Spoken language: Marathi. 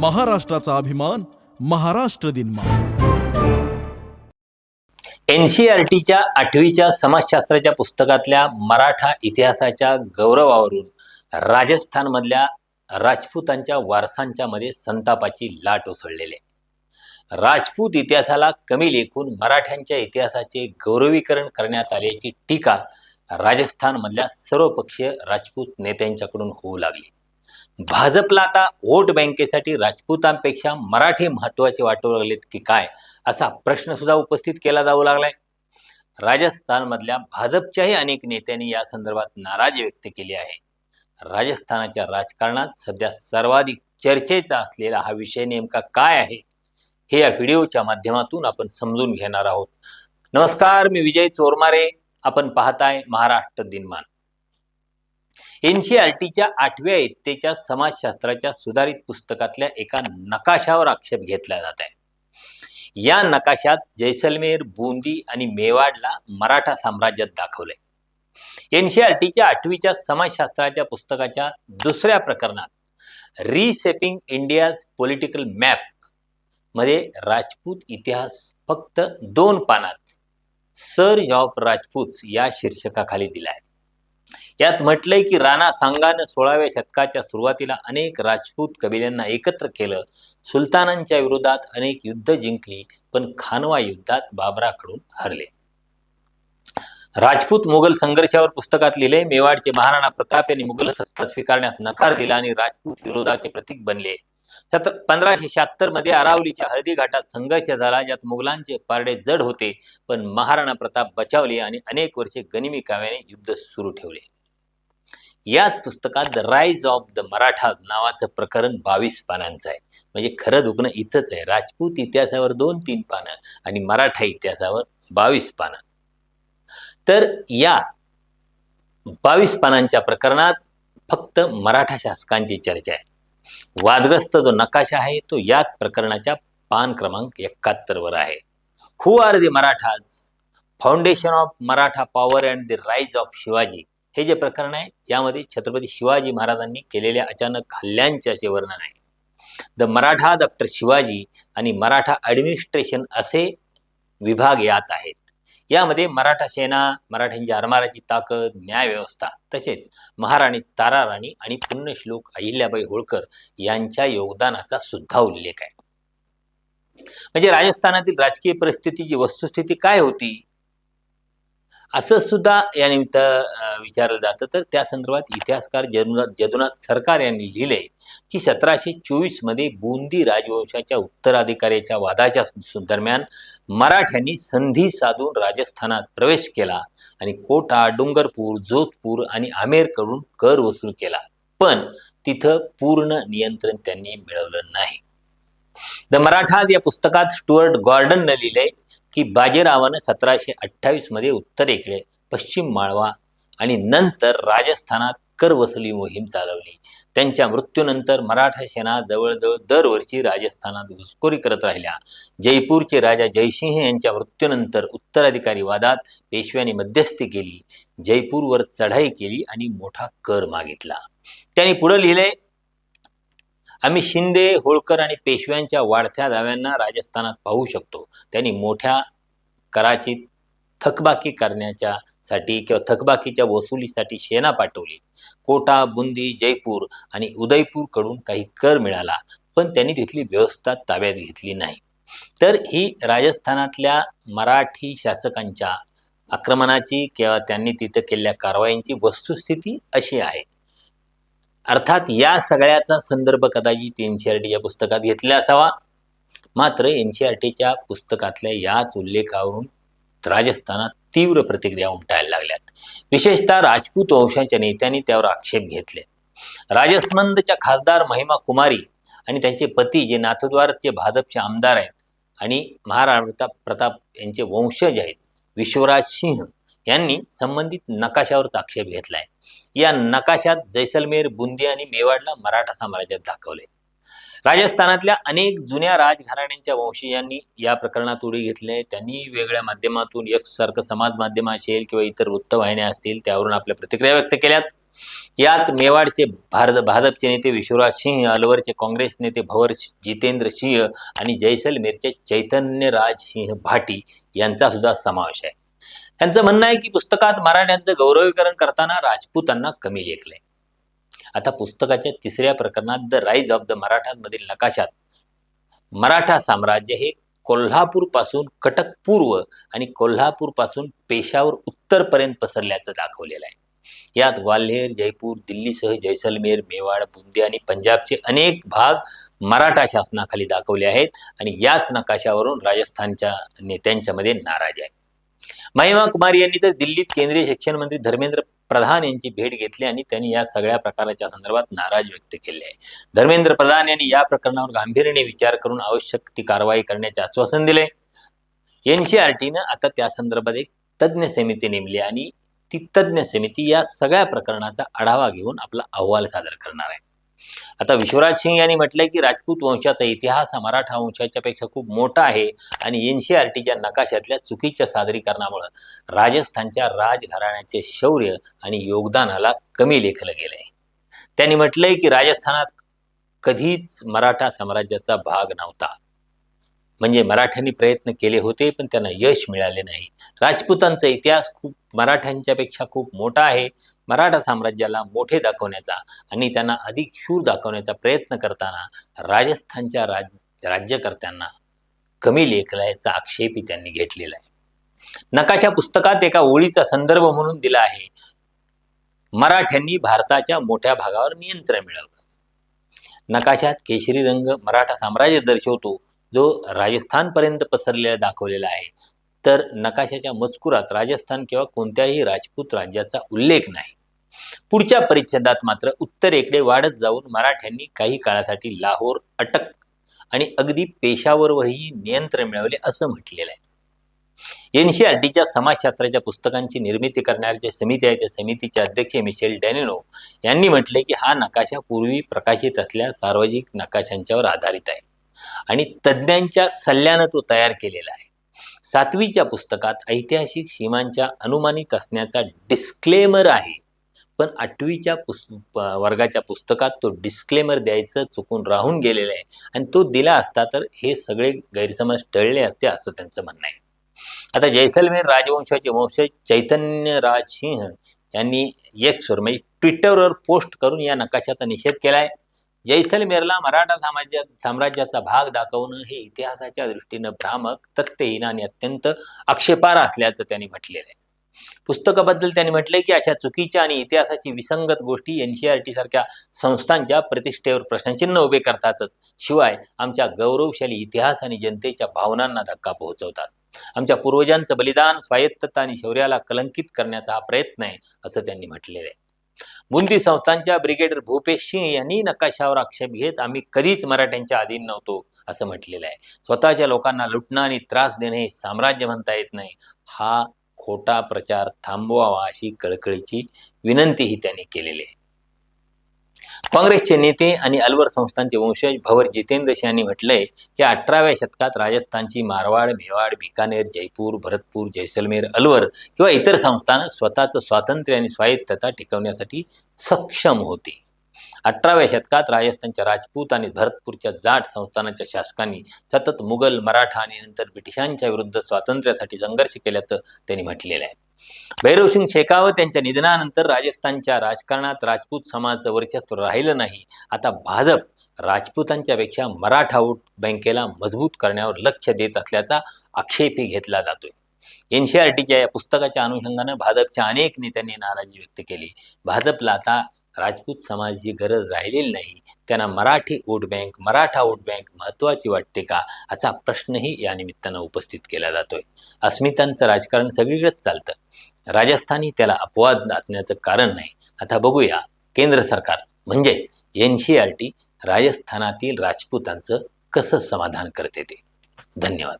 महाराष्ट्राचा अभिमान महाराष्ट्र दिन एन सी आर टीच्या आठवीच्या समाजशास्त्राच्या पुस्तकातल्या मराठा इतिहासाच्या गौरवावरून राजस्थानमधल्या राजपूतांच्या वारसांच्या मध्ये संतापाची लाट उसळलेली आहे. राजपूत इतिहासाला कमी लेखून मराठ्यांच्या इतिहासाचे गौरवीकरण करण्यात आल्याची टीका राजस्थानमधल्या सर्वपक्षीय राजपूत नेत्यांच्याकडून होऊ लागली. भाजपला आता वोट बँकेसाठी राजपूतांपेक्षा मराठी महत्त्वाचे वाटू लागलेत की काय असा प्रश्न सुद्धा उपस्थित केला जाऊ लागलाय. राजस्थानमधल्या भाजपच्याही अनेक नेत्यांनी या संदर्भात नाराजी व्यक्त केली आहे. राजस्थानाच्या राजकारणात सध्या सर्वाधिक चर्चेचा असलेला हा विषय नेमका काय आहे हे या व्हिडिओच्या माध्यमातून आपण समजून घेणार आहोत. नमस्कार मी विजय चोरमारे. आपण पाहताय महाराष्ट्र दिनमान. एनसीआरटीच्या आठव्या इयत्तेच्या समाजशास्त्राच्या सुधारित पुस्तकातल्या एका नकाशावर आक्षेप घेतला जात आहे. या नकाशात जैसलमेर बुंदी आणि मेवाडला मराठा साम्राज्यात दाखवलंय. एनसीआरटीच्या आठवीच्या समाजशास्त्राच्या पुस्तकाच्या दुसऱ्या प्रकरणात रिसेपिंग इंडियाज पॉलिटिकल मॅपमध्ये राजपूत इतिहास फक्त दोन पानात सर्ज ऑफ राजपूत या शीर्षकाखाली दिलाय. यात म्हटलंय की राणा सांगानं सोळाव्या शतकाच्या सुरुवातीला अनेक राजपूत कबिल्यांना एकत्र केलं. सुलतानांच्या विरोधात अनेक युद्ध जिंकली पण खानवा युद्धात बाबराकडून हरले. राजपूत मुघल संघर्षावर पुस्तकात लिहिले मेवाडचे महाराणा प्रताप यांनी मुघल सत्ता स्वीकारण्यास नकार दिला आणि राजपूत विरोधाचे प्रतीक बनले. पंधराशे शहात्तरमध्ये अरावलीच्या हळदी घाटात संघर्ष झाला ज्यात मुघलांचे पारडे जड होते पण महाराणा प्रताप बचावले आणि अनेक वर्षे गनिमी काव्याने युद्ध सुरू ठेवले. याच पुस्तकात the rise of the Maratha नावाचं प्रकरण बावीस पानांचं आहे. म्हणजे खरं दुखणं इथंच आहे. राजपूत इतिहासावर दोन तीन पानं आणि मराठा इतिहासावर बावीस पानं. तर या बावीस पानांच्या प्रकरणात फक्त मराठा शासकांची चर्चा आहे. वादग्रस्त जो नकाशा आहे तो याच प्रकरणाच्या पान क्रमांक एकाहत्तर वर आहे. Who are the Marathas foundation of Maratha power and the rise of Shivaji हे जे प्रकरण आहे यामध्ये छत्रपती शिवाजी महाराजांनी केलेल्या अचानक हल्ल्यांचे असे वर्णन आहे. द मराठा डॉक्टर शिवाजी आणि मराठा ॲडमिनिस्ट्रेशन असे विभाग यात आहेत. यामध्ये मराठा सेना मराठ्यांची आरमाराची ताकद न्यायव्यवस्था तसेच महाराणी ताराराणी आणि पुण्यश्लोक अहिल्याबाई होळकर यांच्या योगदानाचा सुद्धा उल्लेख आहे. म्हणजे राजस्थानातील राजकीय परिस्थितीची वस्तुस्थिती काय होती? असं सुद्धा या निमित्त विचारलं जातं. तर त्या संदर्भात इतिहासकार जदुनाथ जदुनाथ सरकार यांनी लिहिले की सतराशे चोवीसमध्ये बुंदी राजवंशाच्या उत्तराधिकाऱ्याच्या वादाच्या दरम्यान मराठ्यांनी संधी साधून राजस्थानात प्रवेश केला आणि कोटा डोंगरपूर जोधपूर आणि आमेरकडून कर वसूल केला. पण तिथं पूर्ण नियंत्रण त्यांनी मिळवलं नाही. द मराठा या पुस्तकात स्टुअर्ट गॉर्डननं लिहिलंय की बाजीरावानं सतराशे अठ्ठावीसमध्ये उत्तरेकडे पश्चिम माळवा आणि नंतर राजस्थानात कर वसुली मोहीम चालवली. त्यांच्या मृत्यूनंतर मराठा सेना जवळजवळ दरवर्षी राजस्थानात घुसखोरी करत राहिल्या. जयपूरचे राजा जयसिंह यांच्या मृत्यूनंतर उत्तराधिकारी वादात पेशव्यांनी मध्यस्थी केली. जयपूरवर चढाई केली आणि मोठा कर मागितला. त्यांनी पुढे लिहिलंय आम्ही शिंदे होळकर आणि पेशव्यांच्या वाढत्या दाव्यांना राजस्थानात पाहू शकतो. त्यांनी मोठ्या कराची थकबाकी करण्याच्या साठी किंवा थकबाकीच्या वसुलीसाठी सेना पाठवली. कोटा बुंदी जयपूर आणि उदयपूरकडून काही कर मिळाला पण त्यांनी तिथली व्यवस्था ताब्यात घेतली नाही. तर ही राजस्थानातल्या मराठी शासकांच्या आक्रमणाची किंवा त्यांनी तिथं केलेल्या कारवाईंची वस्तुस्थिती अशी आहे. अर्थात या सगळ्याचा संदर्भ कदाचित एन सी आर टी या पुस्तकात घेतला असावा. मात्र एन सी आर टीच्या पुस्तकातल्या याच उल्लेखावरून राजस्थानात तीव्र प्रतिक्रिया उमटायला लागल्यात. विशेषतः राजपूत वंशाच्या नेत्यांनी त्यावर आक्षेप घेतले. राजसमंदच्या खासदार महिमा कुमारी आणि त्यांचे पती जे नाथद्वारचे भाजपचे आमदार आहेत आणि महाराणा प्रताप प्रताप यांचे वंशज आहेत विश्वराज सिंह यांनी संबंधित नकाशावरच आक्षेप घेतलाय. या नकाशात जैसलमेर बुंदी आणि मेवाडला मराठा साम्राज्यात दाखवले राजस्थानातल्या अनेक जुन्या राजघराण्यांच्या वंशजांनी या प्रकरणात उडी घेतले त्यांनी वेगळ्या माध्यमातून एक सारखं समाज माध्यम असेल किंवा इतर वृत्तवाहिन्या असतील त्यावरून आपल्या प्रतिक्रिया व्यक्त केल्यात. यात मेवाडचे भारत भाजपचे नेते विश्वराज सिंह अलवरचे काँग्रेस नेते भवर जितेंद्र सिंह आणि जैसलमेरचे चैतन्यराज सिंह भाटी यांचा सुद्धा समावेश आहे. त्यांचं म्हणणं आहे की पुस्तकात मराठ्यांचं गौरवीकरण करताना राजपूतांना कमी लेखलंय आता पुस्तकाच्या तिसऱ्या प्रकरणात द राईज ऑफ द मराठांमधील नकाशात मराठा साम्राज्य हे कोल्हापूरपासून कटक पूर्व आणि कोल्हापूरपासून पेशावर उत्तरपर्यंत पसरल्याचं दाखवलेलं आहे. यात ग्वाल्हेर जयपूर दिल्लीसह जैसलमेर मेवाड बुंदी आणि पंजाबचे अनेक भाग मराठा शासनाखाली दाखवले आहेत आणि याच नकाशावरून राजस्थानच्या नेत्यांच्यामध्ये नाराज आहे. महिमा कुमार यांनी तर दिल्लीत केंद्रीय शिक्षण मंत्री धर्मेंद्र प्रधान यांची भेट घेतली आणि त्यांनी या सगळ्या प्रकाराच्या संदर्भात नाराज व्यक्त केले आहे. धर्मेंद्र प्रधान यांनी या प्रकरणावर गांभीर्याने विचार करून आवश्यक ती कारवाई करण्याचे आश्वासन दिले. एनसीआरटीनं आता त्या संदर्भात एक तज्ज्ञ समिती नेमली आणि ती तज्ज्ञ समिती या सगळ्या प्रकरणाचा आढावा घेऊन आपला अहवाल सादर करणार आहे. आता विश्वराज सिंग यांनी म्हटलंय की राजपूत वंशाचा इतिहास हा मराठा वंशाच्या पेक्षा खूप मोठा आहे आणि एनसीआरटीच्या नकाशातल्या चुकीच्या सादरीकरणामुळे राजस्थानच्या राजघराण्याचे शौर्य आणि योगदानाला कमी लेखलं गेलंय. त्यांनी म्हटलंय की राजस्थानात कधीच मराठा साम्राज्याचा भाग नव्हता. म्हणजे मराठ्यांनी प्रयत्न केले होते पण त्यांना यश मिळाले नाही. राजपूतांचा इतिहास खूप मराठ्यांच्या पेक्षा खूप मोठा आहे. मराठा साम्राज्याला मोठे दाखवण्याचा आणि त्यांना अधिक शूर दाखवण्याचा प्रयत्न करताना राजस्थानच्या राज राज्यकर्त्यांना कमी लेखलायचा आक्षेपही त्यांनी घेतलेला आहे. नकाशा पुस्तकात एका ओळीचा संदर्भ म्हणून दिला आहे. मराठ्यांनी भारताच्या मोठ्या भागावर नियंत्रण मिळवलं. नकाशात केशरी रंग मराठा साम्राज्य दर्शवतो. जो राजस्थानपर्यंत पसरलेला दाखवलेला आहे तर नकाशाच्या मजकुरात राजस्थान किंवा कोणत्याही राजपूत राज्याचा उल्लेख नाही. पुढच्या परिच्छेदात मात्र उत्तरेकडे वाढत जाऊन मराठ्यांनी काही काळासाठी लाहोर अटक आणि अगदी पेशावरही नियंत्रण मिळवले असं म्हटलेलं आहे. एनसीआरटीच्या समाजशास्त्राच्या पुस्तकांची निर्मिती करणाऱ्या समिती आहे त्या समितीचे अध्यक्ष मिशेल डॅनिनो यांनी म्हटले की हा नकाशा पूर्वी प्रकाशित असलेल्या सार्वजनिक नकाशांच्यावर आधारित आहे. आणि तज्ज्ञांच्या सल्ल्यानं तो तयार केलेला आहे. सातवीच्या पुस्तकात ऐतिहासिक सीमांच्या अनुमानित असण्याचा डिस्क्लेमर आहे. पण आठवीच्या पुस् वर्गाच्या पुस्तकात तो डिस्क्लेमर द्यायचं चुकून राहून गेलेलं आहे आणि तो दिला असता तर हे सगळे गैरसमज टळले असते असं त्यांचं म्हणणं आहे. आता जैसलमेर राजवंशाचे वंशज चैतन्य राज सिंह यांनी एक्सवर म्हणजे ट्विटरवर पोस्ट करून या नकाशाचा निषेध केला आहे जैसलमेरला मराठा साम्राज्या साम्राज्याचा भाग दाखवणं हे इतिहासाच्या दृष्टीनं भ्रामक तथ्यहीन आणि अत्यंत आक्षेपार असल्याचं त्यांनी म्हटलेलं आहे. पुस्तकाबद्दल त्यांनी म्हटलंय की अशा चुकीच्या आणि इतिहासाची विसंगत गोष्टी एनसीआरटी सारख्या संस्थांच्या प्रतिष्ठेवर प्रश्नचिन्ह उभे करतातच. शिवाय आमच्या गौरवशाली इतिहास आणि जनतेच्या भावनांना धक्का पोहोचवतात. आमच्या पूर्वजांचं बलिदान स्वायत्तता आणि शौर्याला कलंकित करण्याचा हा प्रयत्न आहे असं त्यांनी म्हटलेलं आहे. बुंदी संस्थांच्या ब्रिगेडियर भूपेश सिंह यांनी नकाशावर आक्षेप घेत आम्ही कधीच मराठ्यांच्या अधीन नव्हतो असं म्हटलेलं आहे. स्वतःच्या लोकांना लुटणं आणि त्रास देणे हे साम्राज्य म्हणता येत नाही. हा खोटा प्रचार थांबवावा अशी कळकळीची विनंतीही त्यांनी केलेली आहे. काँग्रेसचे नेते आणि अलवर संस्थांचे वंशज भवर जितेंद्र यांनी म्हटलंय की अठराव्या शतकात राजस्थानची मारवाड मेवाड बिकानेर जयपूर भरतपूर जैसलमेर अलवर किंवा इतर संस्थानं स्वतःचं स्वातंत्र्य आणि स्वायत्तता टिकवण्यासाठी सक्षम होती. अठराव्या शतकात राजस्थानच्या राजपूत आणि भरतपूरच्या जाट संस्थानाच्या शासकांनी सतत मुघल मराठा आणि नंतर ब्रिटिशांच्या विरुद्ध स्वातंत्र्यासाठी संघर्ष केल्याचं त्यांनी म्हटलेलं आहे. भैरवसिंग शेखावत यांच्या निधनानंतर राजस्थानच्या राजकारणात राजपूत समाजाचं वर्चस्व राहिलं नाही. आता भाजप राजपूतांच्या पेक्षा मराठा वोट बँकेला मजबूत करण्यावर लक्ष देत असल्याचा आक्षेपही घेतला जातोय. एनसीआरटीच्या या पुस्तकाच्या अनुषंगानं भाजपच्या अनेक नेत्यांनी नाराजी व्यक्त केली. भाजपला आता राजपूत समाजाची गरज राहिलेली नाही. त्यांना Marathi vote bank Maratha vote bank महत्त्वाची वाटते का? असा प्रश्नही या निमित्तानं उपस्थित केला जातोय. अस्मितांचं राजकारण सगळीकडेच चालतं. राजस्थानी त्याला अपवाद असण्याचं कारण नाही. आता बघूया केंद्र सरकार म्हणजे एन सी आर टी राजस्थानातील राजपूतांचं कसं समाधान करते ते? धन्यवाद.